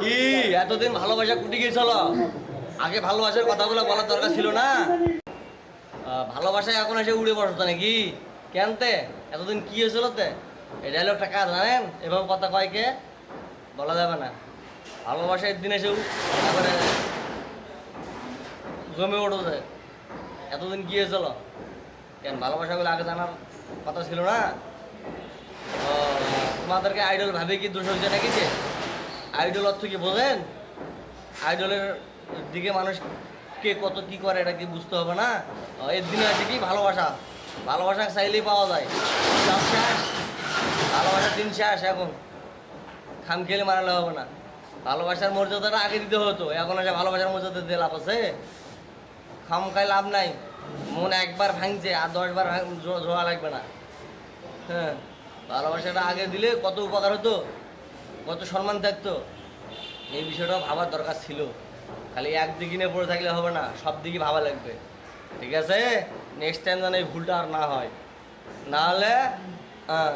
কি? এতদিন ভালোবাসা কুটি গিয়েছিল। আগে ভালোবাসার কথাগুলো বলার দরকার ছিল না। ভালোবাসায় এখন এসে উড়ে বসতো নাকি? কেনতে এতদিন কি হয়েছিল তে? এই ডায়লগটা কার জানেন? এভাবে কথা কয় কে? বলা যাবে না। ভালোবাসার দিন এসে তারপরে জমে যায়। এতদিন কি হয়েছিল? কেন, ভালোবাসাগুলো আগে জানার কথা ছিল না? তোমাদেরকে আইডল ভাবে কি দোষ হয়েছে নাকি আইডল অর্থ কি বোঝেন? আইডলের দিকে মানুষ কে কত কি করে এটা কি বুঝতে হবে না? এর দিনে আছে কি ভালোবাসা। ভালোবাসা চাইলেই পাওয়া যায়। সব শেষ। ভালোবাসার দিন শেষ এখন। খাম খেলে মারালে হবে না। ভালোবাসার মর্যাদাটা আগে দিতে হতো। এখন এসে ভালোবাসার মর্যাদা দিয়ে লাভ আছে। খাম খাই লাভ নাই। মন একবার ভাঙছে, আর দশবার জোড়া লাগবে না। হ্যাঁ। ভালোবাসাটা আগে দিলে কত উপকার হতো? কত সম্মান থাকতো? এই বিষয়টাও ভাবার দরকার ছিল। খালি একদিকে নিয়ে পড়ে থাকলে হবে না, সব দিকে ভাবা লাগবে। ঠিক আছে? নেক্সট টাইম যেন এই ভুলটা আর না হয়। নাহলে হ্যাঁ